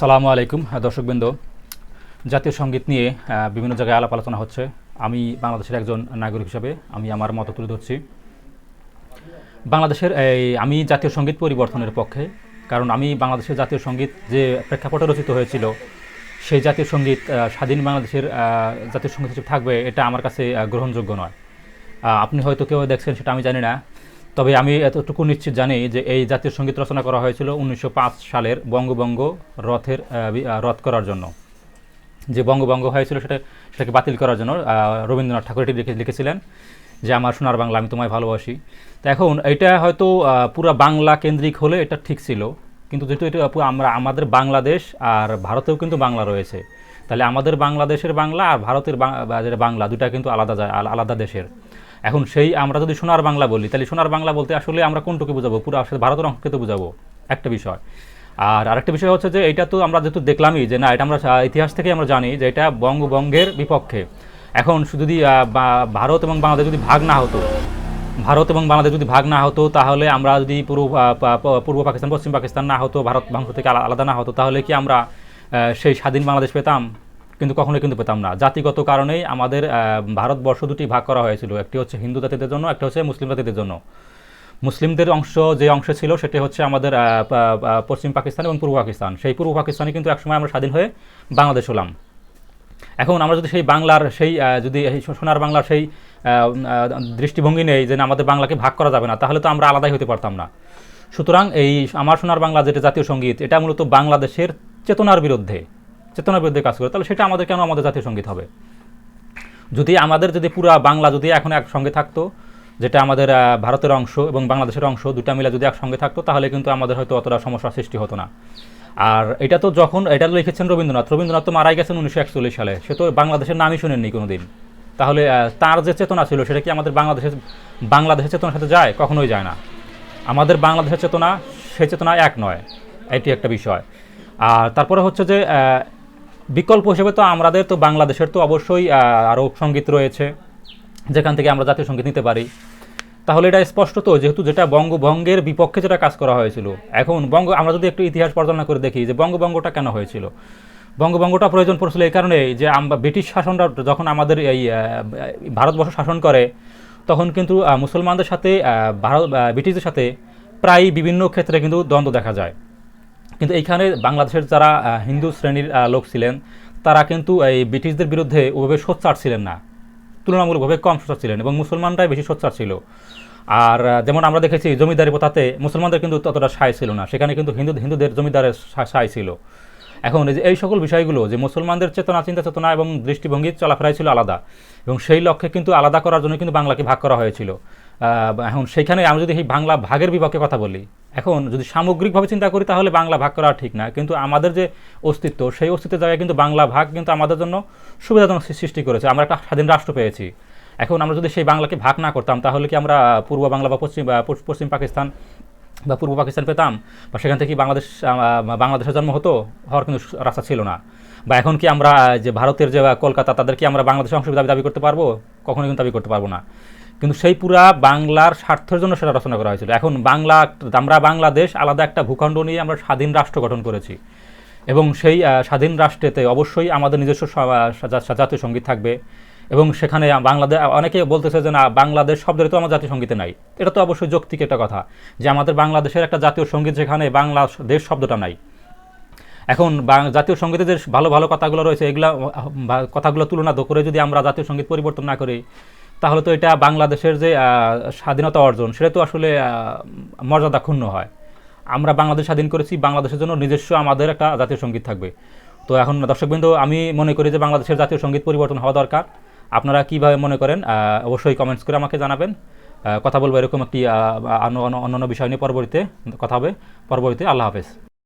সালামু আলাইকুম হ্যাঁ, দর্শকবৃন্দ। জাতীয় সংগীত নিয়ে বিভিন্ন জায়গায় আলাপ আলোচনা হচ্ছে। আমি বাংলাদেশের একজন নাগরিক হিসাবে আমি আমার মত তুলে ধরছি। বাংলাদেশের এই আমি জাতীয় সংগীত পরিবর্তনের পক্ষে কারণ আমি বাংলাদেশের জাতীয় সংগীত যে প্রেক্ষাপটে রচিত হয়েছিল সেই জাতীয় সংগীত স্বাধীন বাংলাদেশের জাতীয় সংগীত হিসেবে থাকবে এটা আমার কাছে গ্রহণযোগ্য নয়। আপনি হয়তো কেউ দেখছেন সেটা আমি জানি না। তবে আমি এতটুকু নিশ্চিত জানি যে এই জাতীয় সংগীত রচনা করা হয়েছিল উনিশশো পাঁচ সালের বঙ্গবঙ্গ রথের রথ করার জন্য। যে বঙ্গবঙ্গ হয়েছিল সেটা, সেটাকে বাতিল করার জন্য রবীন্দ্রনাথ ঠাকুর এটি লিখে, লিখেছিলেন যে, আমার সোনার বাংলা আমি তোমায় ভালোবাসি। তো এখন এটা হয়তো পুরো বাংলা কেন্দ্রিক হলে এটা ঠিক ছিল। কিন্তু যেহেতু এটা আমরা, আমাদের বাংলাদেশ আর ভারতেও কিন্তু বাংলা রয়েছে, তাহলে আমাদের বাংলাদেশের বাংলা আর ভারতের বাংলা দুটা কিন্তু আলাদা আলাদা দেশের। এখন সেই আমরা যদি সোনার বাংলা বলি, তাহলে সোনার বাংলা বলতে আসলে আমরা কোনটুকু বুঝাবো? পুরো আসলে ভারতের অংশকে তো বুঝাবো। একটা বিষয়। আর আরেকটা বিষয় হচ্ছে যে এটা তো আমরা যেহেতু দেখলামই যে না, এটা আমরা ইতিহাস থেকে আমরা জানি যে এটা বঙ্গবঙ্গের বিপক্ষে। এখন যদি ভারত এবং বাংলাদেশ যদি ভাগ না হতো, ভারত এবং বাংলাদেশ যদি ভাগ না হতো, তাহলে আমরা যদি পূর্ব পূর্ব পাকিস্তান, পশ্চিম পাকিস্তান না হতো, ভারত বাংলা থেকে আলাদা না হতো, তাহলে কি আমরা সেই স্বাধীন বাংলাদেশ পেতাম? কিন্তু কখনোই কিন্তু পেতাম না। জাতিগত কারণেই আমাদের ভারতবর্ষ দুটি ভাগ করা হয়েছিল। একটি হচ্ছে হিন্দু জাতিদের জন্য, একটা হচ্ছে মুসলিম জাতিদের জন্য। মুসলিমদের অংশ যে অংশ ছিল, সেটি হচ্ছে আমাদের পশ্চিম পাকিস্তান এবং পূর্ব পাকিস্তান। সেই পূর্ব পাকিস্তানে কিন্তু একসময় আমরা স্বাধীন হয়ে বাংলাদেশ হলাম। এখন আমরা যদি সেই বাংলার, সেই যদি সোনার বাংলার সেই দৃষ্টিভঙ্গি নেই যে আমাদের বাংলাকে ভাগ করা যাবে না, তাহলে তো আমরা আলাদাই হতে পারতাম না। সুতরাং এই আমার সোনার বাংলা যেটা জাতীয় সংগীত, এটা মূলত বাংলাদেশের চেতনার বিরুদ্ধে। চেতনার বিরুদ্ধে কাজ করে, তাহলে সেটা আমাদের কেন আমাদের জাতীয় সংগীত হবে? যদি আমাদের যদি পুরা বাংলা যদি এখন একসঙ্গে থাকতো, যেটা আমাদের ভারতের অংশ এবং বাংলাদেশের অংশ দুটা মিলে যদি একসঙ্গে থাকতো, তাহলে কিন্তু আমাদের হয়তো অতটা সমস্যার সৃষ্টি হতো না। আর এটা তো যখন, এটা লিখেছেন রবীন্দ্রনাথ রবীন্দ্রনাথ তো মারাই গেছেন উনিশশো একচল্লিশ সালে, সে তো বাংলাদেশের নামই শোনেননি কোনোদিন। তাহলে তার যে চেতনা ছিল, সেটা কি আমাদের বাংলাদেশের বাংলাদেশের চেতনার সাথে যায়? কখনোই যায় না। আমাদের বাংলাদেশের চেতনা, সে চেতনা এক নয়, এটি একটা বিষয়। আর তারপরে হচ্ছে যে বিকল্প হিসেবে তো আমাদের তো বাংলাদেশের তো অবশ্যই আরও সংগীত রয়েছে, যেখান থেকে আমরা জাতীয় সংগীত নিতে পারি। তাহলে এটা স্পষ্ট তো, যেহেতু যেটা বঙ্গভঙ্গের বিপক্ষে যেটা কাজ করা হয়েছিল। এখন বঙ্গ, আমরা যদি একটু ইতিহাস পর্যালোচনা করে দেখি, যে বঙ্গভঙ্গটা কেন হয়েছিল? বঙ্গভঙ্গটা প্রয়োজন পড়ছিল এই কারণে যে আমরা ব্রিটিশ শাসনরা যখন আমাদের এই ভারতবর্ষ শাসন করে, তখন কিন্তু মুসলমানদের সাথে ভারত ব্রিটিশদের সাথে প্রায় বিভিন্ন ক্ষেত্রে কিন্তু দ্বন্দ্ব দেখা যায়। কিন্তু এইখানে বাংলাদেশের যারা হিন্দু শ্রেণির লোক ছিলেন, তারা কিন্তু এই ব্রিটিশদের বিরুদ্ধে ওভাবে সোচ্চার ছিলেন না। তুলনামূলকভাবে কম সোচ্চার ছিলেন এবং মুসলমানরাই বেশি সোচ্চার ছিল। আর যেমন আমরা দেখেছি, জমিদারি প্রথাতে মুসলমানদের কিন্তু ততটা সায় ছিল না। সেখানে কিন্তু হিন্দু, হিন্দুদের জমিদারের সায় ছিল। এখন এই যে, এই সকল বিষয়গুলো যে মুসলমানদের চেতনা, চিন্তা চেতনা এবং দৃষ্টিভঙ্গি চলাফেরাই ছিল আলাদা এবং সেই লক্ষ্যে কিন্তু আলাদা করার জন্য কিন্তু বাংলাকে ভাগ করা হয়েছিল। এখন সেইখানে আমরা যদি এই বাংলা ভাগের বিপক্ষে কথা বলি, এখন যদি সামগ্রিকভাবে চিন্তা করি তাহলে বাংলা ভাগ করা ঠিক না। কিন্তু আমাদের যে অস্তিত্ব, সেই অস্তিত্বের জায়গায় কিন্তু বাংলা ভাগ কিন্তু আমাদের জন্য সুবিধাজনক সৃষ্টি করেছে। আমরা একটা স্বাধীন রাষ্ট্র পেয়েছি। এখন আমরা যদি সেই বাংলাকে ভাগ না করতাম, তাহলে কি আমরা পূর্ব বাংলা বা পশ্চিম পশ্চিম পাকিস্তান বা পূর্ব পাকিস্তান পেতাম? বা সেখান থেকে বাংলাদেশ বাংলাদেশের জন্ম হতো? হওয়ার কিন্তু রাস্তা ছিল না। বা এখন কি আমরা যে ভারতের যে কলকাতা তাদেরকে আমরা বাংলাদেশের অংশ দাবি দাবি করতে পারব? কখনোই কিন্তু দাবি করতে পারব না। কিন্তু সেই পুরা বাংলার স্বার্থের জন্য সেটা রচনা করা হয়েছিল। এখন বাংলা, আমরা বাংলাদেশ আলাদা একটা ভূখণ্ড নিয়ে আমরা স্বাধীন রাষ্ট্র গঠন করেছি। এবং সেই স্বাধীন রাষ্ট্রেতে অবশ্যই আমাদের নিজস্ব জাতীয় সংগীত থাকবে। এবং সেখানে বাংলাদেশ অনেকে বলতেছে যে না, বাংলাদেশ শব্দের তো আমার জাতীয় সঙ্গীতে নাই। এটা তো অবশ্যই যৌক্তিক একটা কথা যে আমাদের বাংলাদেশের একটা জাতীয় সংগীত যেখানে বাংলা দেশ শব্দটা নাই। এখন জাতীয় সঙ্গীতে যে ভালো ভালো কথাগুলো রয়েছে, এগুলা কথাগুলো তুলনা করে যদি আমরা জাতীয় সংগীত পরিবর্তন না করি তাহলে তো এটা বাংলাদেশের যে স্বাধীনতা অর্জন, সেটা তো আসলে মর্যাদা ক্ষুণ্ণ হয়। আমরা বাংলাদেশ স্বাধীন করেছি, বাংলাদেশের জন্য নিজস্ব আমাদের একটা জাতীয় সংগীত থাকবে। তো এখন দর্শকবৃন্দ, আমি মনে করি যে বাংলাদেশের জাতীয় সংগীত পরিবর্তন হওয়া দরকার। আপনারা কীভাবে মনে করেন অবশ্যই কমেন্টস করে আমাকে জানাবেন। কথা বলব এরকম একটি অন্য অন্য- অন্যান্য বিষয় নিয়ে পরবর্তীতে কথা হবে। পরবর্তীতে আল্লাহ হাফেজ।